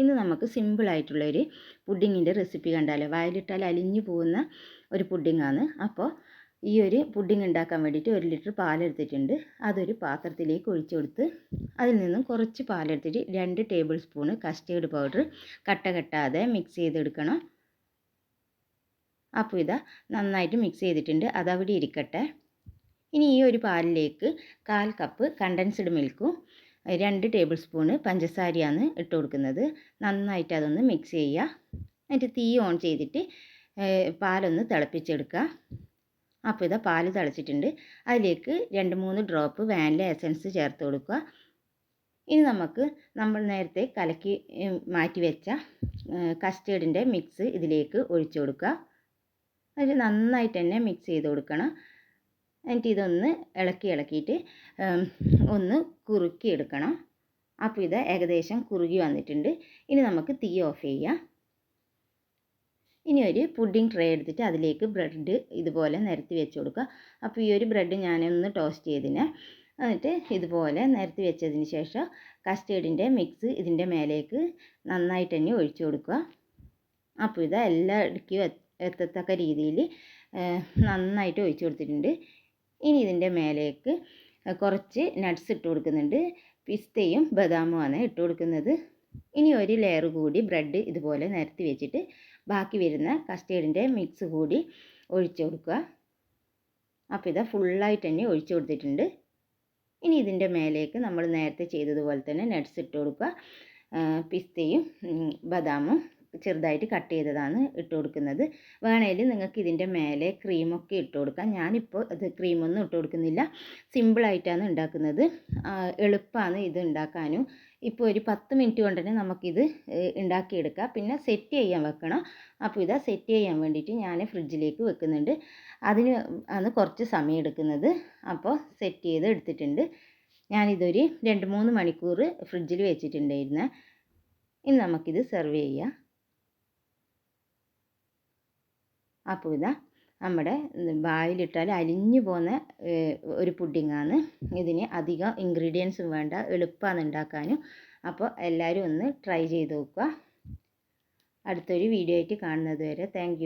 ഇന്ന് നമുക്ക് സിമ്പിളായിട്ടുള്ളൊരു പുഡിങ്ങിന്റെ റെസിപ്പി കണ്ടാലോ? വായിലിട്ടാൽ അലിഞ്ഞു പോകുന്ന ഒരു പുഡിങ്ങാണ് അപ്പോൾ ഈ ഒരു പുഡിങ് ഉണ്ടാക്കാൻ വേണ്ടിയിട്ട് ഒരു ലിറ്റർ പാലെടുത്തിട്ടുണ്ട്. അതൊരു പാത്രത്തിലേക്ക് ഒഴിച്ചു കൊടുത്ത് അതിൽ നിന്നും കുറച്ച് പാലെടുത്തിട്ട് രണ്ട് ടേബിൾ സ്പൂണ് കസ്റ്റേർഡ് പൗഡർ കട്ട കെട്ടാതെ മിക്സ് ചെയ്തെടുക്കണം. അപ്പോൾ ഇതാ നന്നായിട്ട് മിക്സ് ചെയ്തിട്ടുണ്ട്. അതവിടെ ഇരിക്കട്ടെ. ഇനി ഈ ഒരു പാലിലേക്ക് കാൽ കപ്പ് കണ്ടൻസ്ഡ് മിൽക്കും രണ്ട് ടേബിൾ സ്പൂണ് പഞ്ചസാരയാണ് ഇട്ട് കൊടുക്കുന്നത്. നന്നായിട്ട് അതൊന്ന് മിക്സ് ചെയ്യുക. എന്നിട്ട് തീ ഓൺ ചെയ്തിട്ട് പാലൊന്ന് തിളപ്പിച്ചെടുക്കുക. അപ്പോൾ ഇതാ പാൽ തിളച്ചിട്ടുണ്ട്. അതിലേക്ക് രണ്ട് മൂന്ന് ഡ്രോപ്പ് വാനില എസൻസ് ചേർത്ത് കൊടുക്കുക. ഇനി നമുക്ക് നമ്മൾ നേരത്തെ കലക്കി മാറ്റി വെച്ച കസ്റ്റേർഡിന്റെ മിക്സ് ഇതിലേക്ക് ഒഴിച്ചു കൊടുക്കുക. അതിൽ നന്നായിട്ട് തന്നെ മിക്സ് ചെയ്ത് കൊടുക്കണം. എന്നിട്ട് ഇതൊന്ന് ഇളക്കി ഇളക്കിയിട്ട് ഒന്ന് കുറുക്കി എടുക്കണം അപ്പോൾ ഇത് ഏകദേശം കുറുകി വന്നിട്ടുണ്ട്. ഇനി നമുക്ക് തീ ഓഫ് ചെയ്യാം. ഇനി ഒരു പുഡിംഗ് ട്രേ എടുത്തിട്ട് അതിലേക്ക് ബ്രെഡ് ഇതുപോലെ നിരത്തി വെച്ച് കൊടുക്കുക. അപ്പോൾ ഈ ഒരു ബ്രെഡ് ഞാനൊന്ന് ടോസ്റ്റ് ചെയ്തിന്. എന്നിട്ട് ഇതുപോലെ നിരത്തി വെച്ചതിന് ശേഷം കസ്റ്റേർഡിന്റെ മിക്സ് ഇതിന്റെ മേലേക്ക് നന്നായിട്ട് തന്നെ ഒഴിച്ചു കൊടുക്കുക. അപ്പോൾ ഇത് എല്ലാ ഇടയ്ക്കും എത്തത്തക്ക രീതിയിൽ നന്നായിട്ട് ഒഴിച്ചു കൊടുത്തിട്ടുണ്ട്. ഇനി ഇതിന്റെ മേലേക്ക് കുറച്ച് നട്ട്സ് ഇട്ട് കൊടുക്കുന്നുണ്ട്. പിസ്തയും ബദാമുമാണ് ഇട്ട് കൊടുക്കുന്നത്. ഇനി ഒരു ലെയർ കൂടി ബ്രെഡ് ഇതുപോലെ നിരത്തി വെച്ചിട്ട് ബാക്കി വരുന്ന കസ്റ്റേർഡിന്റെ മിക്സ് കൂടി ഒഴിച്ചു കൊടുക്കുക. അപ്പോൾ ഇതാ ഫുള്ളായിട്ട് തന്നെ ഒഴിച്ചു കൊടുത്തിട്ടുണ്ട്. ഇനി ഇതിന്റെ മേലേക്ക് നമ്മൾ നേരത്തെ ചെയ്തതുപോലെ തന്നെ നട്ട്സ് ഇട്ട് കൊടുക്കുക. പിസ്തയും ബദാമും ചെറുതായിട്ട് കട്ട് ചെയ്തതാണ് ഇട്ട് കൊടുക്കുന്നത്. വേണമെങ്കിൽ നിങ്ങൾക്ക് ഇതിന്റെ മേലെ ക്രീമൊക്കെ ഇട്ട് കൊടുക്കാം. ഞാനിപ്പോൾ അത് ക്രീമൊന്നും ഇട്ട് കൊടുക്കുന്നില്ല. സിമ്പിളായിട്ടാണ് ഉണ്ടാക്കുന്നത്. എളുപ്പമാണ് ഇത് ഉണ്ടാക്കാനും. ഇപ്പോൾ ഒരു പത്ത് മിനിറ്റ് കൊണ്ട് തന്നെ നമുക്കിത് ഉണ്ടാക്കിയെടുക്കാം. പിന്നെ സെറ്റ് ചെയ്യാൻ വെക്കണം. അപ്പോൾ ഇതാ സെറ്റ് ചെയ്യാൻ വേണ്ടിയിട്ട് ഞാൻ ഫ്രിഡ്ജിലേക്ക് വെക്കുന്നുണ്ട്. അതിന് ആണ് കുറച്ച് സമയം എടുക്കുന്നത്. അപ്പോൾ സെറ്റ് ചെയ്ത് എടുത്തിട്ടുണ്ട്. ഞാനിതൊരു രണ്ട് മൂന്ന് മണിക്കൂർ ഫ്രിഡ്ജിൽ വെച്ചിട്ടുണ്ടായിരുന്നു. ഇനി നമുക്കിത് സെർവ് ചെയ്യാം. അപ്പോൾ ഇതാ നമ്മുടെ വായിലിട്ടാൽ അലിഞ്ഞു പോകുന്ന ഒരു പുഡിങ്ങാണ്. ഇതിന് അധികം ഇൻഗ്രീഡിയൻസും വേണ്ട എളുപ്പമാണ് ഉണ്ടാക്കാനും. അപ്പോൾ എല്ലാവരും ഒന്ന് ട്രൈ ചെയ്ത് നോക്കുക. അടുത്തൊരു വീഡിയോ ആയിട്ട് കാണുന്നത് വരെ. താങ്ക്